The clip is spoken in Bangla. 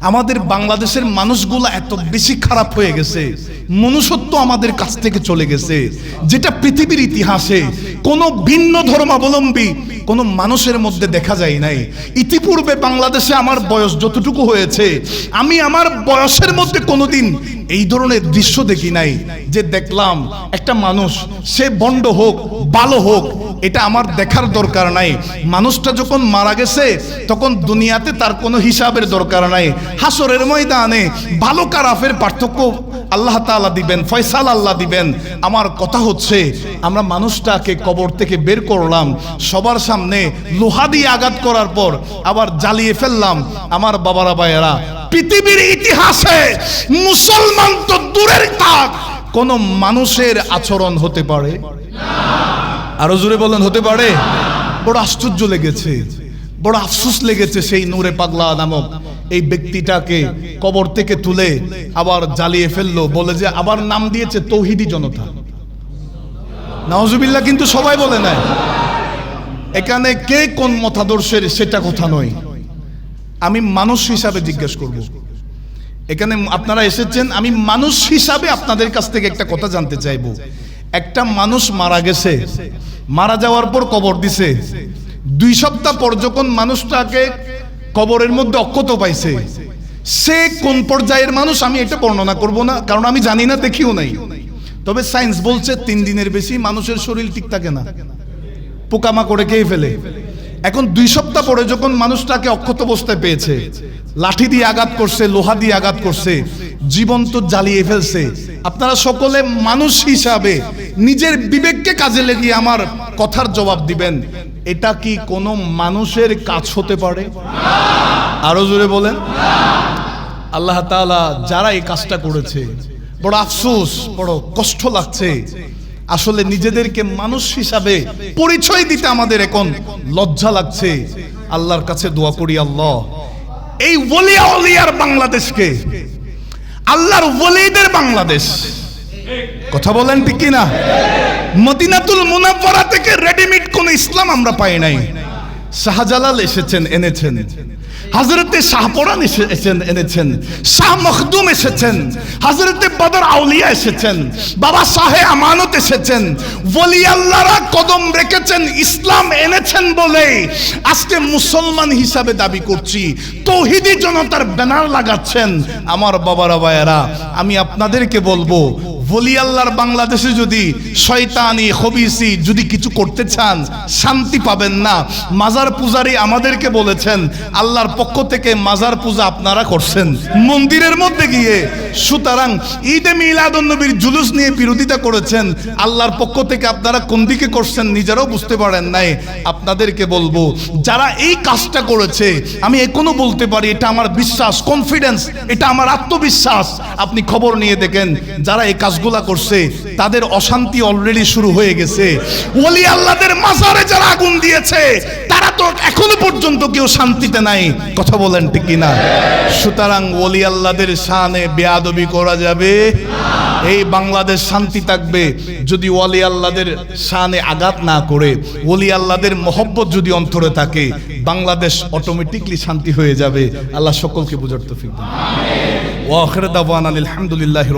আমাদের বাংলাদেশের মানুষগুলো এত বেশি খারাপ হয়ে গেছে। মনুষ্যত্ব আমাদের কাছ থেকে চলে গেছে। যেটা পৃথিবীর ইতিহাসে কোনো ভিন্ন ধর্মাবলম্বী কোনো মানুষের মধ্যে দেখা যায় নাই। ইতিপূর্বে বাংলাদেশে আমার বয়স যতটুকু হয়েছে, আমি আমার বয়সের মধ্যে কোনোদিন এই ধরনের দৃশ্য দেখি নাই যে দেখলাম একটা মানুষ, সে বন্ড হোক ভালো হোক, এটা আমার দেখার দরকার নাই। মানুষটা যখন মারা গেছে, তখন দুনিয়াতে তার কোনো হিসাবের দরকার নাই। হাসরের ময়দানে ভালো কারাফের পার্থক্য আল্লাহ তাআলা দিবেন, ফয়সাল আল্লাহ দিবেন। আমার কথা হচ্ছে, আমরা মানুষটাকে কবর থেকে বের করলাম, সবার সামনে লোহা দিয়ে আঘাত করার পর আবার জ্বালিয়ে ফেললাম। আমার বাবারা ভাইয়েরা, পৃথিবীর ইতিহাসে মুসলমান তো দূরের থাক কোন মানুষের আচরণ হতে পারে? আরও জোরে বলেন, হতে পারে? বড় আশ্চর্য লেগেছে, বড় আফসোস লেগেছে সেই নূরে পাগলা নামক এই ব্যক্তিটাকে কবর থেকে তুলে আবার জ্বালিয়ে ফেলল, বলে যে আবার নাম দিয়েছে তৌহিদি জনতা। নওয়াজুবিল্লাহ কিন্তু সবাই বলে নাই। এখানে কে কোন মতাদর্শের সেটা কথা নয়। আমি মানুষ হিসাবে জিজ্ঞেস করব। এখানে আপনারা এসেছেন, আমি মানুষ হিসাবে আপনাদের কাছ থেকে একটা কথা জানতে চাইব। একটা মানুষ মারা গেছে, মারা যাওয়ার পর কবর দিছে। দুই সপ্তাহ পর যখন মানুষটাকে কবরের মধ্যে অক্ষত পাইছে। সে কোন পর্যায়ের মানুষ আমি এটা বর্ণনা করব না, কারণ আমি জানি না, দেখিও নাই। তবে সায়েন্স বলছে তিন দিনের বেশি মানুষের শরীর ঠিক থাকে না। পোকামাকড়ে খেয়ে ফেলে। এখন দুই সপ্তাহ পরে যখন মানুষটাকে অক্ষত অবস্থায় পেয়েছে, লাঠি দিয়ে আঘাত করছে, লোহা দিয়ে আঘাত করছে জীবন্ত জ্বালিয়ে ফেলছে। আপনারা সকলে মানুষ হিসাবে নিজের বিবেককে কাজে লাগিয়ে আমার কথার জবাব দিবেন। এটা কি কোনো মানুষের কাজ হতে পারে? আরও জোরে বলেন। আল্লাহ তাআলা যারা এই কাজটা করেছে, বড় আফসোস, বড় কষ্ট লাগছে। আসলে নিজেদেরকে মানুষ হিসাবে পরিচয় দিতে আমাদের এখন লজ্জা লাগছে। আল্লাহর কাছে দোয়া করি, আল্লাহ। এই ওলিয়া ওলিয়ার বাংলাদেশকে, আল্লাহর ওলিদের বাংলাদেশ কথা বলেন ঠিক কি না মদিনাতুল মুনাফারা থেকে রেডিমেড কোন ইসলাম আমরা পাই নাই। শাহজালাল এসেছেন, এনেছেন। হাজরতে শাহপরান এসেছেন, এনেছেন। শাহ মখদুম এসেছেন। হাজরতে বদর আউলিয়া এসেছেন। বাবা শাহে আমানত এসেছেন। ওলি আল্লাহরা কদম রেখেছেন, ইসলাম এনেছেন বলে আজকে মুসলমান হিসাবে দাবি করছি। তৌহিদি জনতার ব্যানার লাগাচ্ছেন। আমার বাবারা, ভাইয়েরা, আমি আপনাদেরকে বলব বলি আল্লাহর বাংলাদেশে যদি শয়তানি, খবিসি যদি কিছু করতে চান, শান্তি পাবেন না। মাজার পূজারি আমাদেরকে বলেছেন, আল্লাহর পক্ষ থেকে মাজার পূজা আপনারা করছেন। মন্দিরের মধ্যে গিয়ে সুতরাং ঈদে মিলাদুন নবীর জুলুস নিয়ে বিরোধিতা করেছেন। আল্লাহর পক্ষ থেকে আপনারা কোন দিকে করছেন নিজেরাও বুঝতে পারেন নাই। আপনাদেরকে বলব, যারা এই কাজটা করেছে, আমি এখনও বলতে পারি, এটা আমার বিশ্বাস কনফিডেন্স এটা আমার আত্মবিশ্বাস। আপনি খবর নিয়ে দেখেন, যারা এই কাজগুলা করছে, তাদের অশান্তি অলরেডি শুরু হয়ে গেছে। ওলি আল্লাহদের মাজারে যারা আগুন দিয়েছে, তারা তো এখনও পর্যন্ত কেউ শান্তিতে নাই। কথা বলেন ঠিক কিনা? সুতরাং ওলি আল্লাহদের শানে বেয়াদবি করা যাবে। এই বাংলাদেশ শান্তি থাকবে যদি ওলি আল্লাহদের শানে আঘাত না করে। ওলি আল্লাহদের মহব্বত যদি অন্তরে থাকে, বাংলাদেশ অটোমেটিকলি শান্তি হয়ে যাবে। আল্লাহ সকলকে বুঝার তৌফিক দান ওয়া আখির দাওয়ানা আলহামদুলিল্লাহি